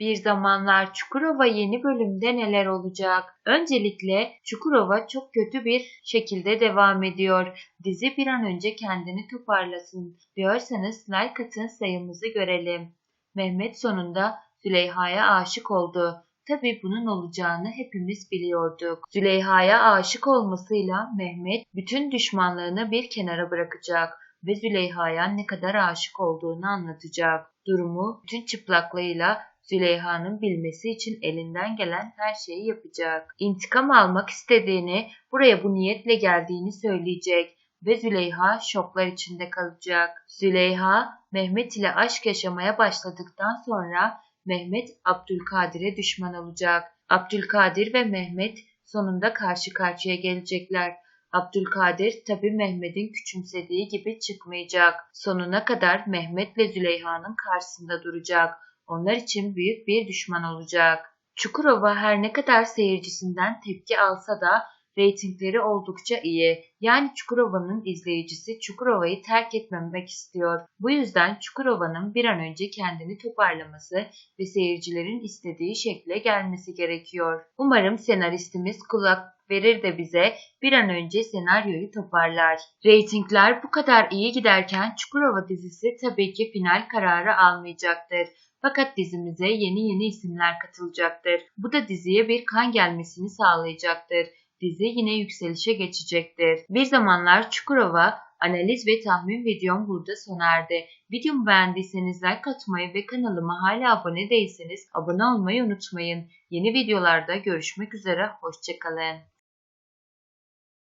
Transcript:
Bir zamanlar Çukurova yeni bölümde neler olacak? Öncelikle Çukurova çok kötü bir şekilde devam ediyor. Dizi bir an önce kendini toparlasın diyorsanız like atın sayımızı görelim. Mehmet sonunda Züleyha'ya aşık oldu. Tabi bunun olacağını hepimiz biliyorduk. Züleyha'ya aşık olmasıyla Mehmet bütün düşmanlarını bir kenara bırakacak ve Züleyha'ya ne kadar aşık olduğunu anlatacak. Durumu bütün çıplaklığıyla Züleyha'nın bilmesi için elinden gelen her şeyi yapacak. İntikam almak istediğini, buraya bu niyetle geldiğini söyleyecek ve Züleyha şoklar içinde kalacak. Züleyha, Mehmet ile aşk yaşamaya başladıktan sonra Mehmet Abdülkadir'e düşman olacak. Abdülkadir ve Mehmet sonunda karşı karşıya gelecekler. Abdülkadir tabi Mehmet'in küçümsediği gibi çıkmayacak. Sonuna kadar Mehmet ve Züleyha'nın karşısında duracak. Onlar için büyük bir düşman olacak. Çukurova her ne kadar seyircisinden tepki alsa da reytingleri oldukça iyi. Yani Çukurova'nın izleyicisi Çukurova'yı terk etmemek istiyor. Bu yüzden Çukurova'nın bir an önce kendini toparlaması ve seyircilerin istediği şekle gelmesi gerekiyor. Umarım senaristimiz kulak verir de bize bir an önce senaryoyu toparlar. Reytingler bu kadar iyi giderken Çukurova dizisi tabii ki final kararı almayacaktır. Fakat dizimize yeni yeni isimler katılacaktır. Bu da diziye bir kan gelmesini sağlayacaktır dizi yine yükselişe geçecektir. Bir zamanlar Çukurova analiz ve tahmin videom burada sona erdi. Videomu beğendiyseniz like atmayı ve kanalıma hala abone değilseniz abone olmayı unutmayın. Yeni videolarda görüşmek üzere, hoşçakalın.